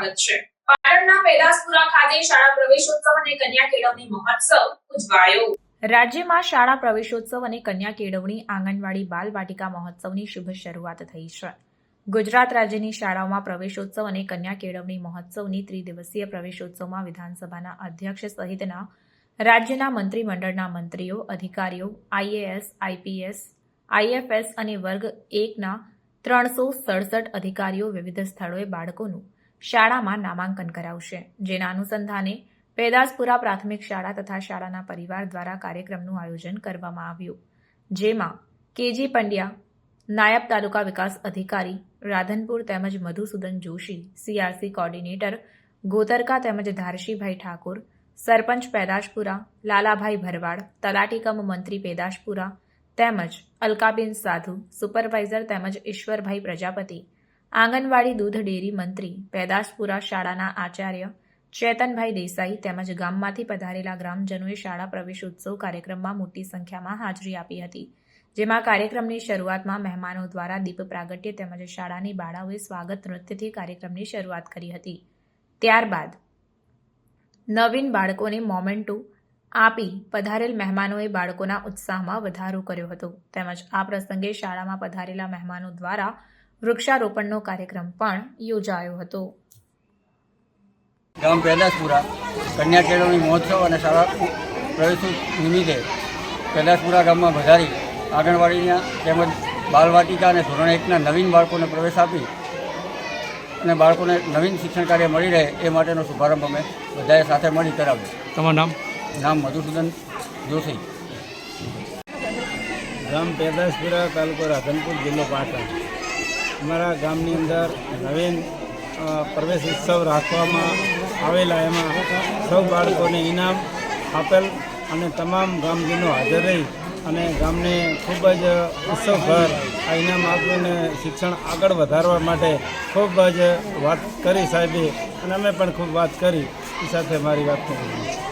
સ્વાગત છે. પાટણના પેદાસપુરા ખાતે શાળા પ્રવેશોત્સવ અને કન્યા કેળવણી મહોત્સવ ઉજવાયો. રાજ્યમાં શાળા પ્રવેશોત્સવ અને કન્યા કેળવણી, આંગણવાડી બાલ વાટિકા મહોત્સવની શુભ શરૂઆત થઈ છે. ગુજરાત રાજ્યની શાળાઓમાં પ્રવેશોત્સવ અને કન્યા કેળવણી મહોત્સવની ત્રિદિવસીય પ્રવેશોત્સવમાં વિધાનસભાના અધ્યક્ષ સહિતના રાજ્યના મંત્રીમંડળના મંત્રીઓ, અધિકારીઓ આઈએએસ આઈપીએસ આઈએફએસ અને વર્ગ એકના ત્રણસો સડસઠ અધિકારીઓ વિવિધ સ્થળોએ બાળકોનું શાળામાં નામાંકન કરાવશે. જેના અનુસંધાને પેદાસપુરા પ્રાથમિક શાળા તથા શાળાના પરિવાર દ્વારા કાર્યક્રમનું આયોજન કરવામાં આવ્યું. જેમાં કેજી પંડ્યા, નાયબ તાલુકા વિકાસ અધિકારી રાધનપુર તેમજ મધુસૂદન જોશી, સીઆરસી કોર્ડિનેટર ગોતરકા તેમજ ધારશીભાઈ ઠાકોર, સરપંચ પેદાશપુરા, લાલાભાઈ ભરવાડ તલાટી કમ મંત્રી પેદાશપુરા તેમજ અલકાબેન સાધુ, સુપરવાઇઝર તેમજ ઈશ્વરભાઈ પ્રજાપતિ આંગણવાડી દૂધ ડેરી મંત્રી પેદાશપુરા શાળાના આચાર્ય ચેતનભાઈ દેસાઈ તેમજ ગામમાંથી પધારેલા ગ્રામજનોએ શાળા પ્રવેશોત્સવ કાર્યક્રમમાં મોટી સંખ્યામાં હાજરી આપી હતી, જેમાં કાર્યક્રમની શરૂઆતમાં મહેમાનો દ્વારા દીપ પ્રાગટ્ય તેમજ શાળાની બાળાઓએ સ્વાગત નૃત્યથી કાર્યક્રમની શરૂઆત કરી હતી. ત્યારબાદ નવીન બાળકોને મોમેન્ટો આપી પધારેલ મહેમાનોએ બાળકોના ઉત્સાહમાં વધારો કર્યો હતો, તેમજ આ પ્રસંગે શાળામાં પધારેલા મહેમાનો દ્વારા વૃક્ષારોપણનો કાર્યક્રમ પણ યોજાયો હતો. ગામ પેદાસપુરા કન્યા કેળવણી મહોત્સવ અને શાળા પ્રવેશ નિમિત્તે પેદાસપુરા ગામમાં વધારી આંગણવાડીના તેમજ બાલવાટિકા અને ધોરણ એકના નવીન બાળકોને પ્રવેશ આપી અને બાળકોને નવીન શિક્ષણ કાર્ય મળી રહે એ માટેનો શુભારંભ અમે બધાએ સાથે મળી કરાવ્યો. તમારું નામ? નામ મધુસૂદન જોશી. ગામ પેદાસપુરા તાલુકો રાધનપુર જિલ્લો પાટણ. અમારા ગામની અંદર નવીન પ્રવેશ ઉત્સવ રાખવામાં આવેલા. એમાં સૌ બાળકોને ઇનામ આપેલ અને તમામ ગામજનો હાજર રહી અને ગામને ખૂબ જ ઉત્સવભર આ ઇનામ આપીને શિક્ષણ આગળ વધારવા માટે ખૂબ જ વાત કરી સાહેબે. અને અમે પણ ખૂબ વાત કરી. એ સાથે મારી વાત કરી